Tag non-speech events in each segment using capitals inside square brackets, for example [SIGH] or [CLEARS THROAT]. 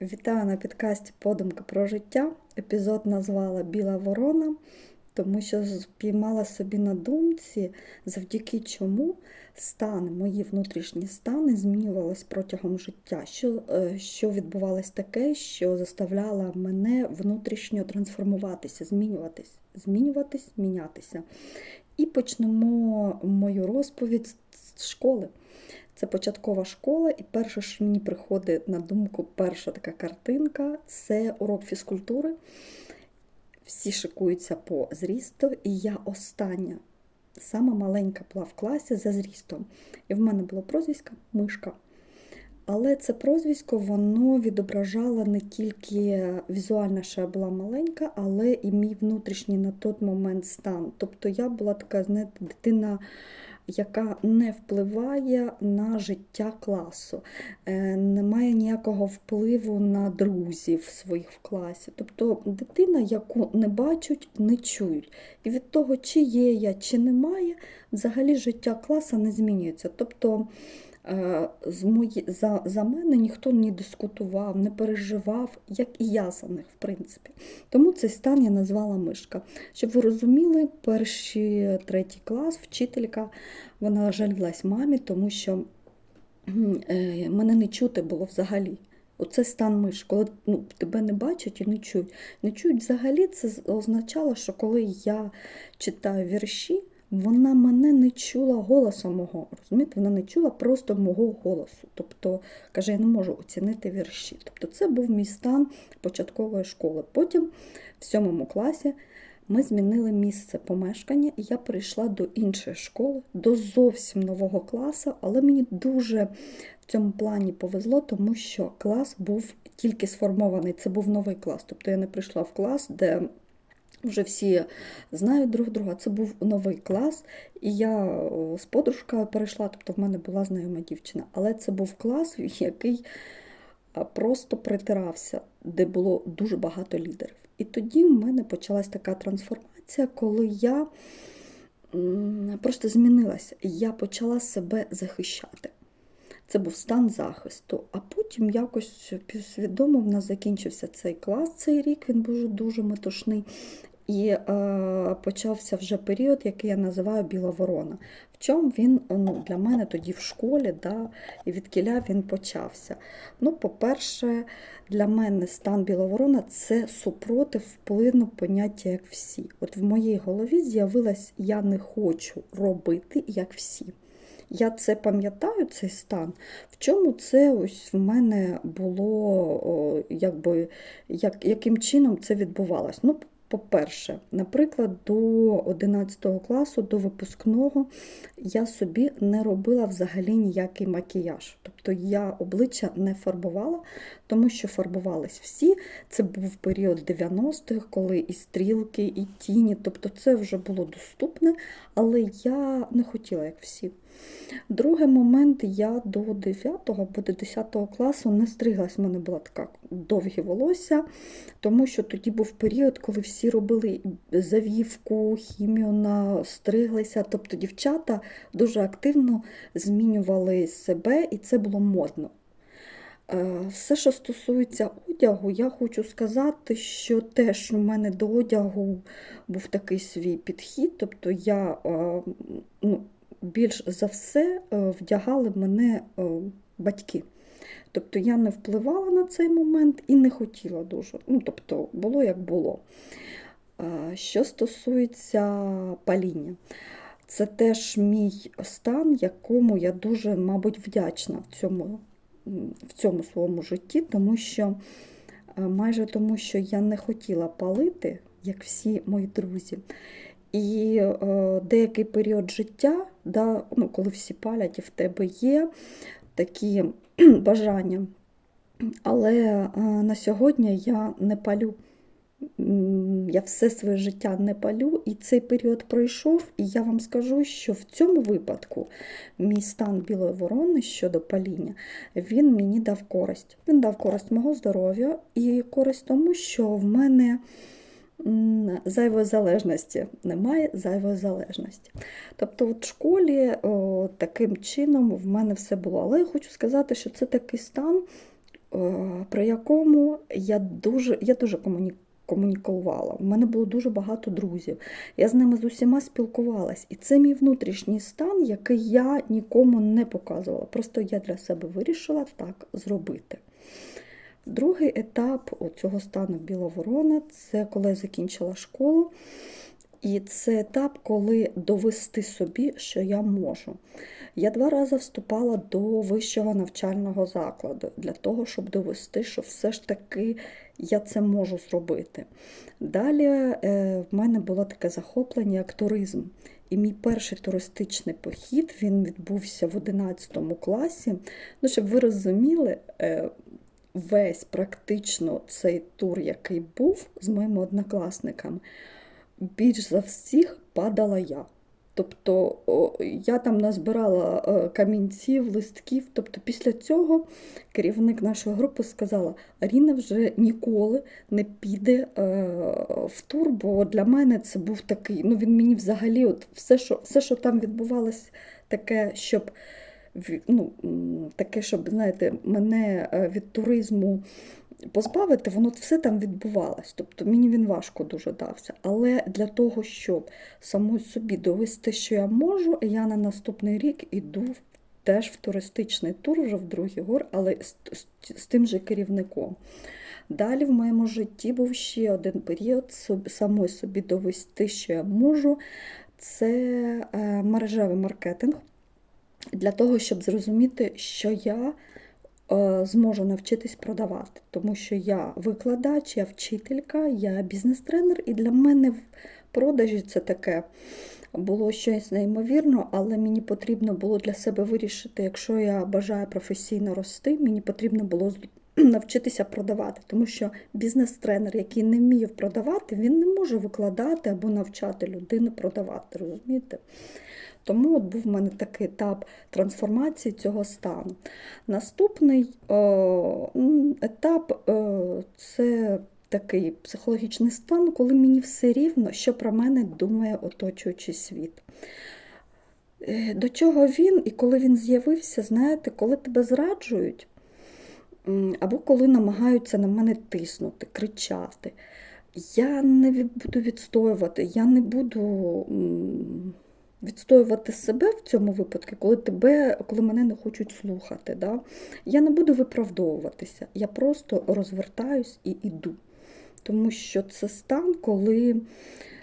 Вітаю на підкасті Подумка про життя. Епізод назвала Біла Ворона, тому що спіймала собі на думці, завдяки чому стани, мої внутрішні стани змінювались протягом життя. Що, е, що відбувалось таке, що заставляло мене внутрішньо трансформуватися, змінюватись, змінюватись, мінятися. І почнемо мою розповідь з школи. Це початкова школа, і перше, що мені приходить на думку, перша така картинка це урок фізкультури. Всі шикуються по зрісту, і я остання, сама маленька була в класі за зрістом. І в мене було прозвисько мишка. Але це прозвисько воно відображало не тільки візуально, що я була маленька, але і мій внутрішній на той момент стан. Тобто я була така, знаєте, дитина яка не впливає на життя класу, е, не має ніякого впливу на друзів своїх в класі. Тобто дитина, яку не бачать, не чують. І від того, чи є я, чи немає, взагалі життя класу не змінюється. Тобто е, з мої, за, за мене ніхто не дискутував, не переживав, як і я за них, в принципі. Тому цей стан я назвала мишка. Щоб ви розуміли, перший третій клас, вчителька, вона жалілась мамі, тому що е, мене не чути було взагалі. Оце стан миш, коли ну, тебе не бачать і не чують. Не чують взагалі, це означало, що коли я читаю вірші, вона мене не чула голосу мого. розумієте? Вона не чула просто мого голосу. Тобто, каже, я не можу оцінити вірші. Тобто, це був мій стан початкової школи. Потім, в сьомому класі, ми змінили місце помешкання, і я перейшла до іншої школи, до зовсім нового класу, але мені дуже в цьому плані повезло, тому що клас був тільки сформований. Це був новий клас. Тобто я не прийшла в клас, де вже всі знають друг друга. Це був новий клас, і я з подружкою перейшла, тобто в мене була знайома дівчина. Але це був клас, який просто притирався, де було дуже багато лідерів. І тоді в мене почалась така трансформація, коли я просто змінилася. Я почала себе захищати. Це був стан захисту. А потім якось свідомо в нас закінчився цей клас цей рік, він був дуже метушний. І е, почався вже період, який я називаю Біла ворона. В чому він ну, для мене тоді в школі, да, і від кіля він почався. Ну, По-перше, для мене стан Біла ворона це супротив вплину поняття як всі. От в моїй голові з'явилось я не хочу робити як всі. Я це пам'ятаю, цей стан. В чому це ось в мене було, якби, як, яким чином це відбувалось? Ну, по-перше, наприклад, до 11 класу, до випускного, я собі не робила взагалі ніякий макіяж. Тобто я обличчя не фарбувала, тому що фарбувались всі. Це був період 90-х, коли і стрілки, і тіні. Тобто це вже було доступне, але я не хотіла, як всі. Другий момент, я до 9 або до 10 класу не стриглась, в мене була така довгі волосся, тому що тоді був період, коли всі робили завівку, хімію настриглися. Тобто дівчата дуже активно змінювали себе, і це було модно. Е, все, що стосується одягу, я хочу сказати, що теж у мене до одягу був такий свій підхід, тобто я е, ну, більш за все е, вдягали мене е, батьки. Тобто я не впливала на цей момент і не хотіла дуже. Ну, Тобто, було як було. Що стосується паління, це теж мій стан, якому я дуже, мабуть, вдячна в цьому, в цьому своєму житті, тому що е, майже тому, що я не хотіла палити, як всі мої друзі. І е, деякий період життя, да, ну, коли всі палять і в тебе є такі [CLEARS THROAT] бажання. Але е, на сьогодні я не палю. Я все своє життя не палю, і цей період пройшов, і я вам скажу, що в цьому випадку мій стан білої ворони щодо паління, він мені дав користь. Він дав користь мого здоров'я і користь тому, що в мене зайвої залежності, немає зайвої залежності. Тобто в школі о, таким чином в мене все було. Але я хочу сказати, що це такий стан, е, при якому я дуже, я дуже комуні- комунікувала. У мене було дуже багато друзів. Я з ними з усіма спілкувалась. І це мій внутрішній стан, який я нікому не показувала. Просто я для себе вирішила так зробити. Другий етап цього стану Біла Ворона це коли я закінчила школу. І це етап, коли довести собі, що я можу. Я два рази вступала до вищого навчального закладу для того, щоб довести, що все ж таки я це можу зробити. Далі е, в мене було таке захоплення, як туризм. І мій перший туристичний похід він відбувся в 11 класі. Ну, щоб ви розуміли, е, весь практично цей тур, який був з моїми однокласниками, більш за всіх падала я. Тобто я там назбирала е, камінців, листків. Тобто після цього керівник нашої групи сказала: Аріна вже ніколи не піде е, в тур, бо для мене це був такий. Ну він мені взагалі, от все, що все, що там відбувалось, таке, щоб ну, таке, щоб знаєте, мене е, від туризму позбавити, воно все там відбувалось. Тобто мені він важко дуже дався. Але для того, щоб самой собі довести, що я можу, я на наступний рік іду теж в туристичний тур, вже в другий гор, але з, з, з тим же керівником. Далі в моєму житті був ще один період самой собі довести, що я можу. Це е, мережевий маркетинг для того, щоб зрозуміти, що я е, зможу навчитись продавати, тому що я викладач, я вчителька, я бізнес-тренер, і для мене в продажі це таке було щось неймовірно, але мені потрібно було для себе вирішити, якщо я бажаю професійно рости, мені потрібно було [CLEARS THROAT] навчитися продавати, тому що бізнес-тренер, який не вміє продавати, він не може викладати або навчати людину продавати, розумієте? Тому от був в мене такий етап трансформації цього стану. Наступний е, м, етап е, це такий психологічний стан, коли мені все рівно, що про мене думає оточуючий світ. Е, До чого він і коли він з'явився, знаєте, коли тебе зраджують, або коли намагаються на мене тиснути, кричати. Я не буду відстоювати, я не буду відстоювати себе в цьому випадку, коли тебе, коли мене не хочуть слухати. Да? Я не буду виправдовуватися, я просто розвертаюсь і іду. Тому що це стан, коли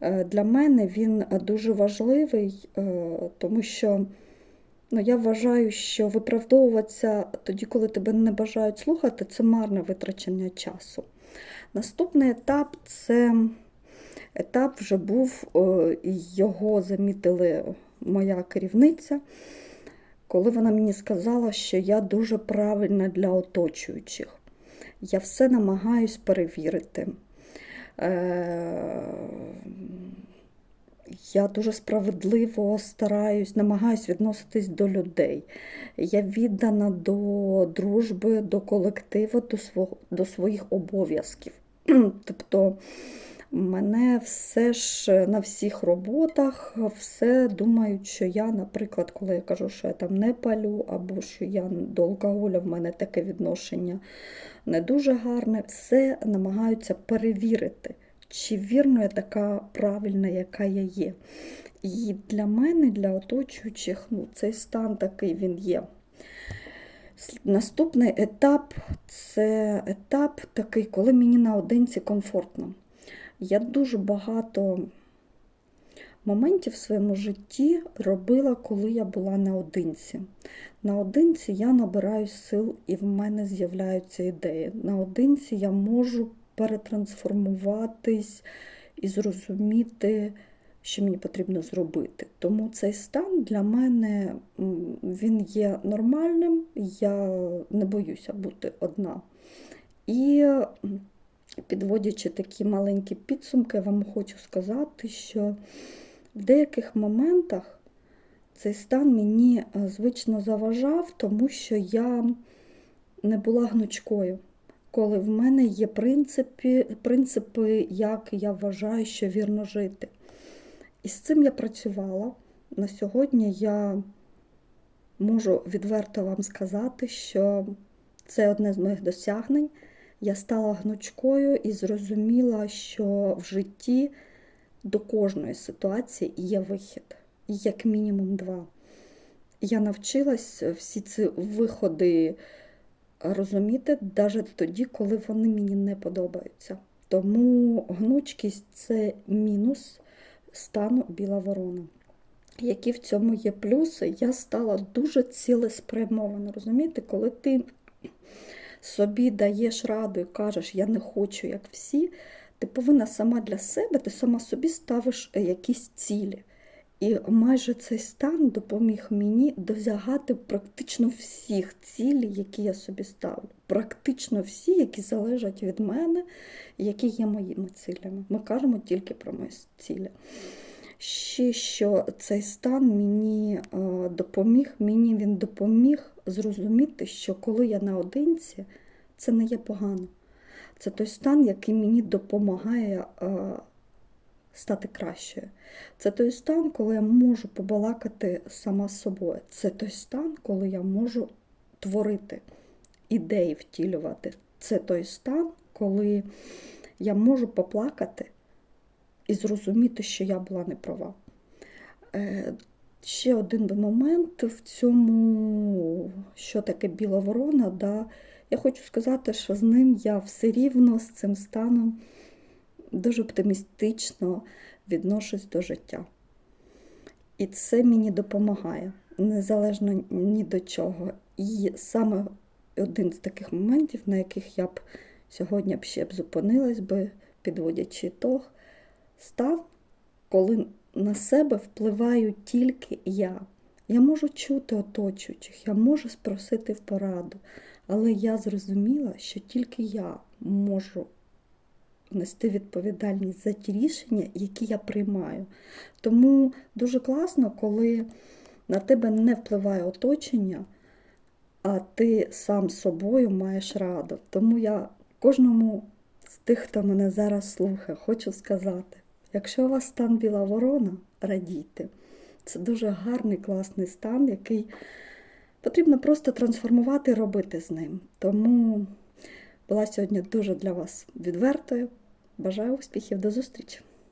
е, для мене він е, дуже важливий, е, тому що я вважаю, що виправдовуватися тоді, коли тебе не бажають слухати, це марне витрачення часу. Наступний етап це етап вже був, е, його замітили моя керівниця, коли вона мені сказала, що я дуже правильна для оточуючих. Я все намагаюсь перевірити. Е, Я дуже справедливо стараюсь, намагаюсь відноситись до людей. Я віддана до дружби, до колективу, до, свого, до своїх обов'язків. [CLEARS THROAT] Тобто мене все ж на всіх роботах, все думають, що я, наприклад, коли я кажу, що я там не палю, або що я до алкоголю в мене таке відношення не дуже гарне, все намагаються перевірити, чи вірно я така правильна, яка я є. І для мене, для оточуючих, ну, цей стан такий він є. Наступний етап це етап такий, коли мені наодинці комфортно. Я дуже багато моментів в своєму житті робила, коли я була наодинці. Наодинці я набираю сил і в мене з'являються ідеї. Наодинці я можу перетрансформуватись і зрозуміти, що мені потрібно зробити. Тому цей стан для мене він є нормальним, я не боюся бути одна. І підводячи такі маленькі підсумки, я вам хочу сказати, що в деяких моментах цей стан мені е, звично заважав, тому що я не була гнучкою. Коли в мене є принципи, принципи, як я вважаю, що вірно жити. І з цим я працювала. На сьогодні я можу відверто вам сказати, що це одне з моїх досягнень. Я стала гнучкою і зрозуміла, що в житті до кожної ситуації є вихід, як мінімум два. Я навчилась всі ці виходи розуміти навіть тоді, коли вони мені не подобаються. Тому гнучкість це мінус стану біла ворона. Які в цьому є плюси, я стала дуже цілеспрямована. Розумієте, коли ти собі даєш раду і кажеш, я не хочу, як всі, ти повинна сама для себе, ти сама собі ставиш е, якісь цілі. І майже цей стан допоміг мені досягати практично всіх цілей, які я собі ставлю. Практично всі, які залежать від мене, які є моїми цілями. Ми кажемо тільки про мої цілі. Ще що цей стан мені е, допоміг, мені він допоміг зрозуміти, що коли я наодинці, це не є погано. Це той стан, який мені допомагає е, стати кращою. Це той стан, коли я можу побалакати сама з собою. Це той стан, коли я можу творити, ідеї втілювати. Це той стан, коли я можу поплакати і зрозуміти, що я була не права. Е, Ще один момент в цьому, що таке біла ворона. Да? Я хочу сказати, що з ним я все рівно з цим станом дуже оптимістично відношусь до життя. І це мені допомагає, незалежно ні до чого. І саме один з таких моментів, на яких я б сьогодні б ще б зупинилась би, підводячи ітог, стан, коли на себе впливаю тільки я. Я можу чути оточуючих, я можу спросити в пораду, але я зрозуміла, що тільки я можу нести відповідальність за ті рішення, які я приймаю. Тому дуже класно, коли на тебе не впливає оточення, а ти сам собою маєш раду. Тому я кожному з тих, хто мене зараз слухає, хочу сказати: якщо у вас стан біла ворона, радійте. Це дуже гарний, класний стан, який потрібно просто трансформувати і робити з ним. Тому була сьогодні дуже для вас відвертою. Бажаю успіхів, до зустрічі!